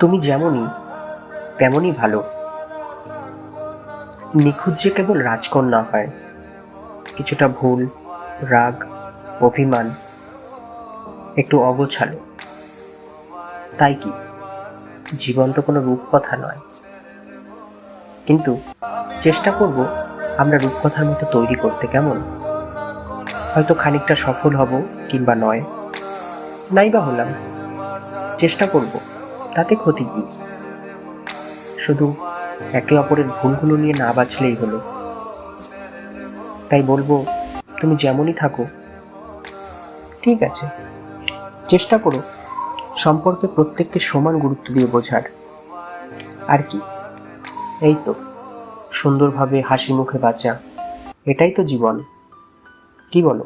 তুমি যেমনই, তেমনই ভালো। নিখুঁত যে কেবল রাজকন্যা হয়, কিছুটা ভুল, রাগ, অভিমান, একটু অগোছালো। তাই কি? জীবন তো কোনো রূপকথা নয়। কিন্তু চেষ্টা করব আমরা রূপকথার মতো তৈরি করতে কেমন? হয়তো খানিকটা সফল হব কিংবা নয়। নাইবা হলাম। চেষ্টা করব। তাতে ক্ষতি কি? শুধু একে অপরের ভুলগুলো নিয়ে না বাঁচলেই হলো। তাই বলব, তুমি যেমনই থাকো, ঠিক আছে। চেষ্টা করো, সম্পর্কে প্রত্যেককে সমান গুরুত্ব দিয়ে বোঝার। আর কি? এই তো, সুন্দরভাবে হাসি মুখে বাঁচা। এটাই তো জীবন। কি বলো?